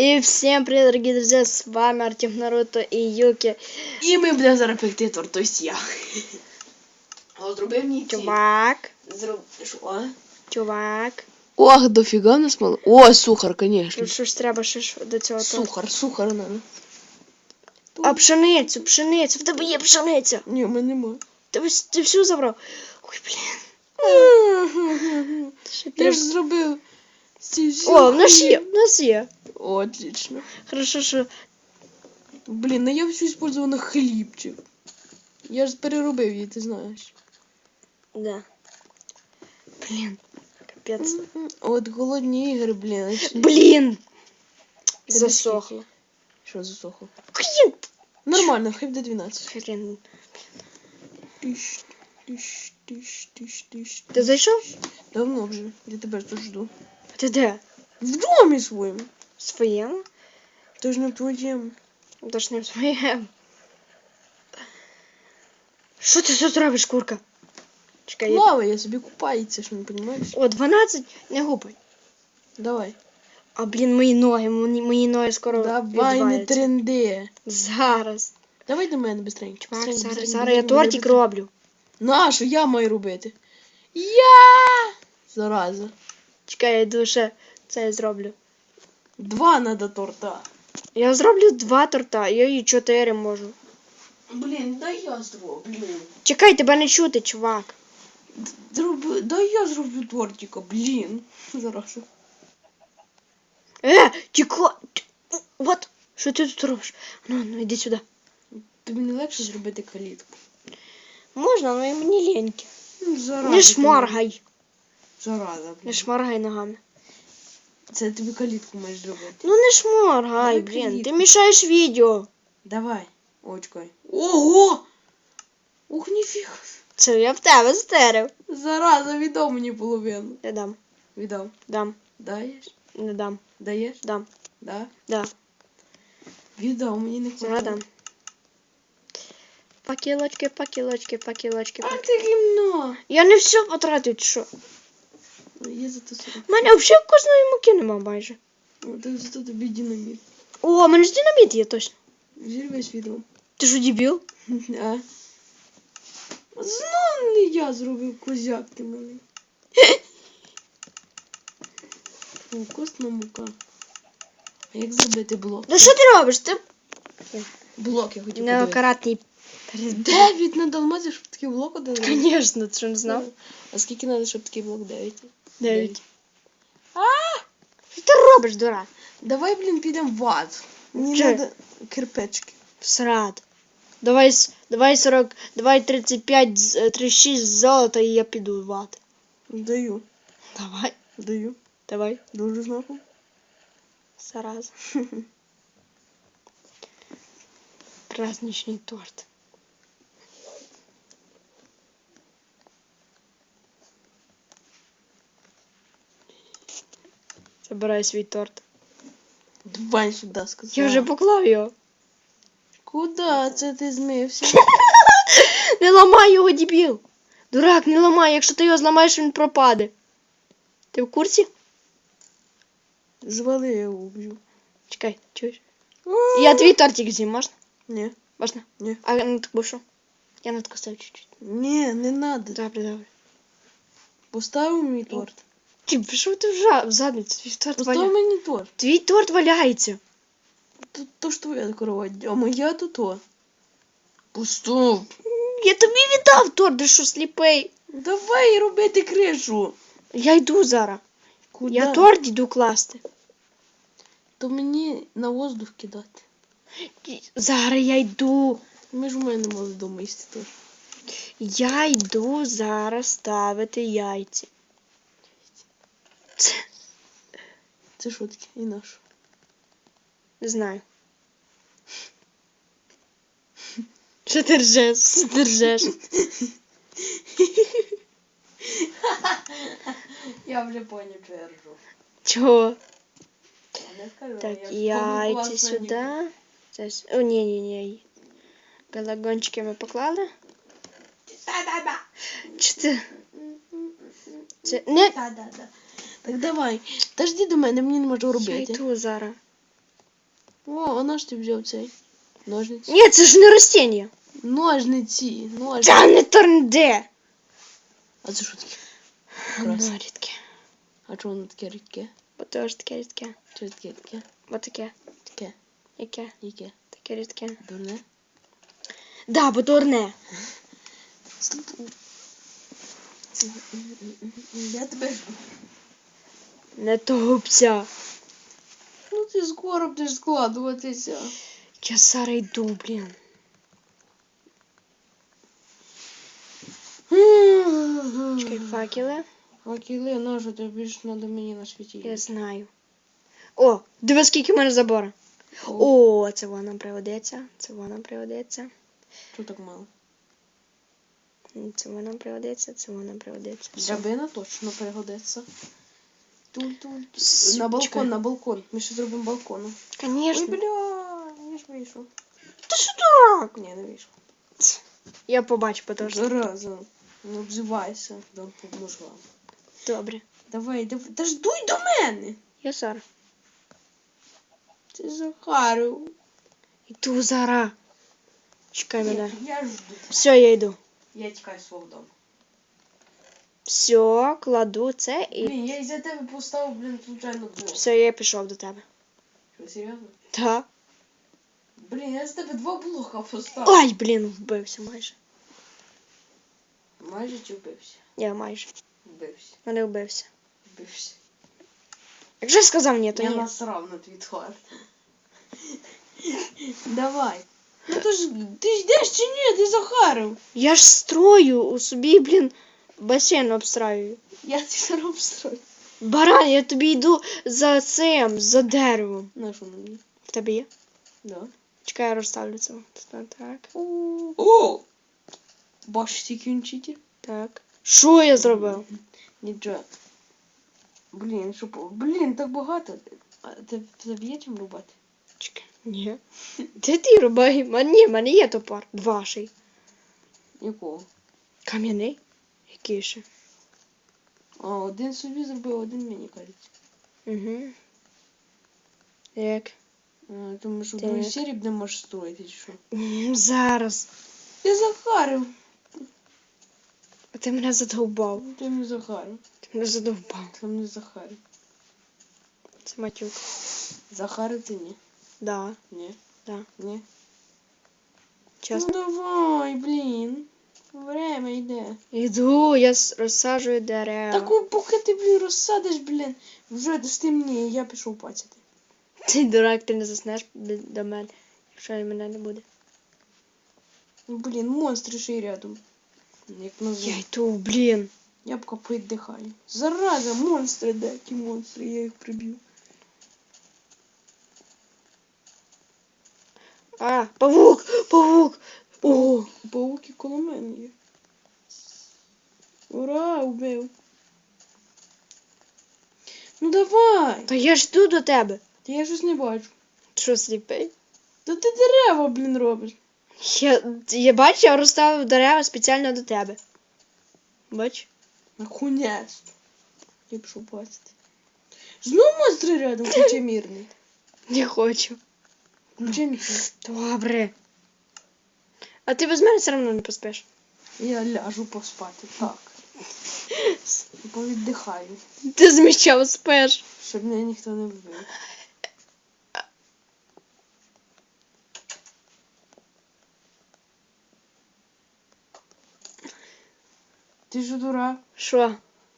И всем привет, дорогие друзья, с вами Артем Наруто и Юки. І ми будемо зараз пекти торт, тобто я. А зробив мені. Чувак, Зроб... Що? чувак. Ох, дофіга нас мало. О, сухар, конечно. Що ж треба ще ж до цього? Сухар, сухар надо. А пшеницю, пшеницю, в тебе є пшениця. Ні, в мене. Ти, ти всю забрав. Ой, блін. Я ж зробив. О, в нас є, в нас є. Отлично. Хорошо, що Блін, ну я всю использував на хлібчик. Я ж переробив її, ти знаєш. Да. Блін. Капець. От голодні ігри, блін. Блін. Засохло. Що засохло? Блін. Нормально, хай буде 12. Блін. Тиш, тиш, тиш, тиш, тиш. Ти зайшов? Давно вже. Я тебе тут жду. Ти де? В домі своєму. В своєму? Ти ж не в твоєму. Тож не в своєму. Що ти тут робиш, курка? Чекай, я... Плавай, я собі купається, що не розумієш? О, 12, не гупай. Давай. А, блін, мої ноги, мої, мої ноги скоро Давай, не відваляться. тренди. Зараз. Давай до мене быстренько. Чувак, Быстренько, зараз, быстренько, зараз я быстренько, тортик быстренько. роблю. Нащо я маю робити? Я! Зараза. Чекай, я ще це зроблю. Два надо торта. Я зроблю два торта, я і чотири можу. Блін, дай я зроблю. Чекай, тебе не чути, чувак. Зроблю, дай я зроблю тортика, блін. Зараза. Е, тіко. От, що ти тут робиш? Ну, ну, іди сюди. Тобі не легше зробити калітку? Можна, але мені ліньки. Ну, зараза. Не шмаргай. Зараза, Не блін. шмаргай ногами. Це тобі калітку маєш зробити. Ну не шморгай, Давай блін. Ти кредитку. мішаєш відео. Давай. Очкай. Ого! Ух, ніфіга. Це я в тебе стерев. Зараза, віддав мені половину. Не дам. Віддав. Дам. Даєш? Не дам. Даєш? Дам. Да? Да. Віддав, мені не Зараз хватає. дам. Пакілочки, пакілочки, пакілочки, А пакілочки. ти гімно. Я не все потратив, що? Є зато сорок. У мене взагалі кожної муки нема майже. О, так зато тобі динаміт. О, у мене ж динаміт є точно. Зірвеш відео. Ти що, дебіл? А? Знов не я зробив козяк ти малий. Вкусна мука. А як зробити блок? Ну що ти робиш? Ти Блок я хотів подивитися. неаккуратний. Дев'ять надо алмазів, щоб такий блок один. Звісно, ти що не знав? А скільки треба, щоб такий блок? Дев'ять. Дев'ять. А! Що ти робиш, дурак? Давай, блін, підемо в ад. Мені Чи? треба кирпички. Всрад. Давай, с- давай 40, давай 35, з- е, 36 золота і я піду в ад. Даю. Давай, Даю. давай. Дуже знаку. Сразу. Праздничный торт. Забирай свій торт. Давай сюди сказав. Я вже поклав його. Куда це ти змився? Не ламай його, дебіл. Дурак, не ламай. Якщо ти його зламаєш, він пропаде. Ти в курсі? Звали я його уб'ю. Чекай, чуєш? Я твій тортик з'їм, можна? Ні. Можна? Ні. А ну так що? Я на надкусив чуть-чуть. Ні, не надо. Добре, добре. Поставив мій торт. Ти пішов ти в, в задницю, твій торт Постав валяється. мені торт. Твій торт валяється. То, то ж твоя корова, а моя то то. Постав. Я тобі віддав торт, ти що сліпий. Давай робити кришу. Я йду зараз. Куда? Я торт йду класти. То мені на воздух кидати. Зараз я йду. Ми ж у мене мали вдома їсти теж. Я йду зараз ставити яйця. Це Це таке? І наш. не знаю. Що ти ржеш? Що ти ржеш? Я вже поняв, що я ржу. Чого? Не скажу, Так, яйця сюди. Це... с- О, ні, ні, ні. Галагончики ми поклали. Чи ти? Це не. Так давай. Та жди до мене, мені не можу Я йду зараз. О, а наш ти взяв цей? Ножниці. Ні, це ж не ростіння. Ножниці, ножниці. Та не торнде. А це що таке? Красне. рідке. А чого воно таке рідке? Бо то ж таке рідке. Чи таке таке? Бо таке. Таке. Яке? Яке? Таке рідке. Дурне? Да, бо дурне. Я тебе. Не топся. Ну ти скоро будеш складуватися. Я зараз йду, блін. Чекай, факели. Факели, ножи, тобі більше треба мені на світі. Я знаю. О, диви, скільки в мене забора. О, О, це воно пригодиться. Це воно пригодиться. що так мало? Це воно пригодиться, це воно пригодиться. Драбина точно пригодиться. Туль-туль. С- На балкон, на балкон. Ми ще зробимо балкон. Ой, Конечно. бля, я ж вийшов. Ти що дурак? Ні, не вийшов. Я побачу, що. Зараза. Не обзивайся, дам поможу вам. Добре. Давай, давай. Та ж дуй до мене. Я зараз. Ти Захарив. Іду зараз. Чекай мене. Я жду. Все, я йду. Я тікаю свого дому. Все, кладу це і. Блін, я із-за тебе поставив, блін, случайно блок. Все, я пішов до тебе. Що, серйозно? Так. Блін, я з тебе два блока поставив. Ай, блін, вбився майже. Майже чи вбився? Я майже. Вбився. Мене вбився. Вбився. Якщо я сказав ні, то я ні. насрав на твій твар. Давай. Ну то ж, ти ж йдеш чи ні? Ти Захарив. Я ж строю у собі, блін, басейн обстраюю. Я ти зараз обстрою. Баран, я тобі йду за цим, за деревом. На що мені? В тебе є? Да. Чекай, я розставлю це. Так, так. О! Він читер? Так. Що я зробив? Нічого. Блін, що по... Блін, так багато. А ти тобі є чим рубати? Чекай. Ні. Де ти рубай? Ні, в мене є топор. Два ще. Якого? Кам'яний? Який? А, один собі зробив, один мені кажеться. Угу. Як? А, тому що в Так. другій серії не можеш строїти, чи що? М, Зараз. Ти Захарив. А ти мене задовбав. Ти не Захарив. Ти мене задовбав. Ти не Захарив. Це матюк. Захарив ти ні? Да. Ні. Да. Ні. Чесно. Ну давай, блін. Время йде. Іду, я розсаджую дерева. Так поки ти, блін, розсадиш, блін, вже стемніє, я пішов пацяти. Ти дурак, ти не заснеш до мене, якщо мене не буде. Блін, монстри ще й рядом. Як Я йду, блін. Я б поїддихаю. Зараза, монстри, де які монстри, я їх приб'ю. А, павук, павук. О, Пауки коло мене є. Ура, убив. Ну давай! та я ж йду до тебе. Та я щось не бачу. Ти Що сліпий? Та ти дерева, блін, робиш. Я, я бачу, я розставив дерева спеціально до тебе. Бач? Я пішов бачити. Знову монстри рядом, включи мірний. Не хочу. Включи мірний. Добре. А ти без мене все одно не поспеш. Я ляжу поспати, так. Повіддихаю, Ти зміщав спеш. щоб мене ніхто не вбив. Ти ж дурак, Що?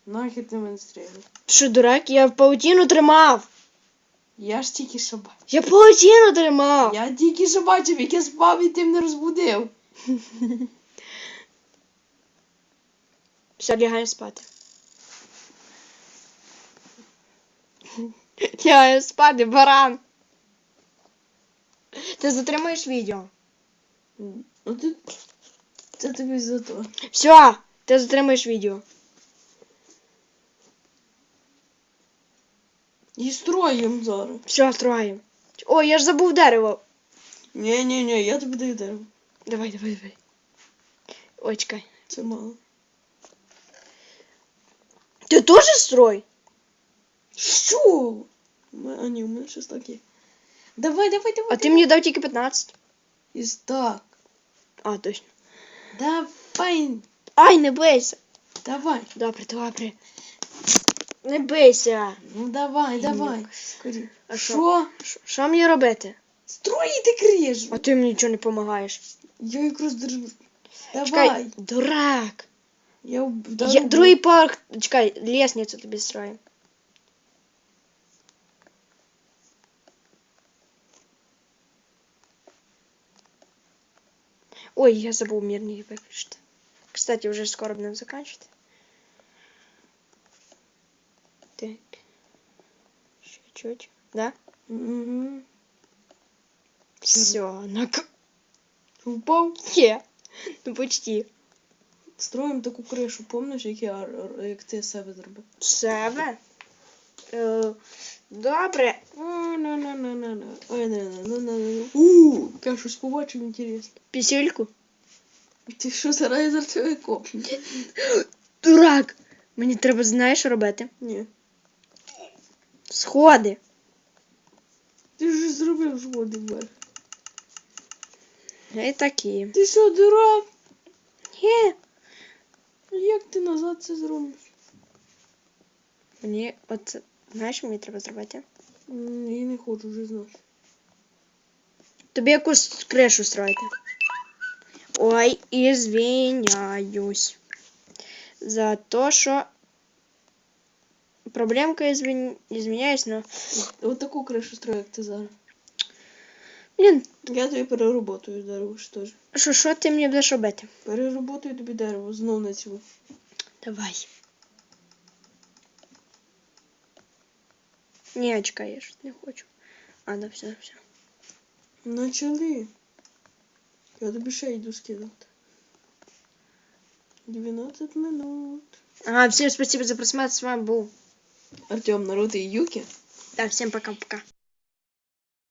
нахер ти мене стріляв. Ти що, дурак? Я паутину тримав. Я ж тільки що бачив. Я паутину тримав. Я тільки що бачив, як я спав і ти мене розбудив. Все, лягаємо спати. Лягаю спати, баран. Ти затримаєш відео. Ну ти. Це тобі за то. Все, ти затримаєш відео. І строїм зараз. Все, строїмо. Ой, я ж забув дерево. Ні, ні, ні, я тобі даю дерево. Давай, давай, давай. Ой, чекай. Це мало. Ти теж строй? Що? У мене- А ні, у мене щось таке. Давай, давай, давай. А ти мені дав тільки 15. І так. А, точно. Давай. Ай, не бийся. Давай. Добре, добре. Не бийся. Ну давай, давай. Скорі. А що? Що? Що- Що мені робити? Строїти кріж. А ти мені нічого не допомагаєш. Я якраз держу. Давай. Чекай, дурак. Я вдарю. Я, другий парк. Чекай, лестницю тобі строю. Ой, я забыл мирный выключить. Кстати, уже скоро будем заканчивать. Так. Чуть-чуть. Да? Угу. Все, на Упав. Е. Ну почти. Строїмо таку кришу, помниш, як я як ти себе зробив? Себе. Е, добре. Ой, не, не, не, не. У, я щось побачив інтересне. Пісюльку. Ти що зараз за? Дурак. Мені треба, знаєш, робити? Ні. Сходи. Ти ж зробив жводи вверх. І такі. Ти що, дурак? Є. Як ти назад це зробиш? Мені от, знаєш, що мені треба зробити? Я не хочу вже знати. Тобі якусь кришу строїти. Ой, извиняюсь. За то, що проблемка извин... извиняюсь, но... От таку кришу строю, як ти зараз. Блін, Я тобі перероботаю дерево ж теж. що, що ти мені будеш робити? Перероботаю тобі дерево, знов на цю. Давай. Ні, чекай, я щось не хочу. А, да, все, все. Начали. Я тобі ще йду скидати. 12 минут. Ага, всем спасибо за просмотр. С вами был. Артем, Наруто и Юки. Да, всем пока-пока.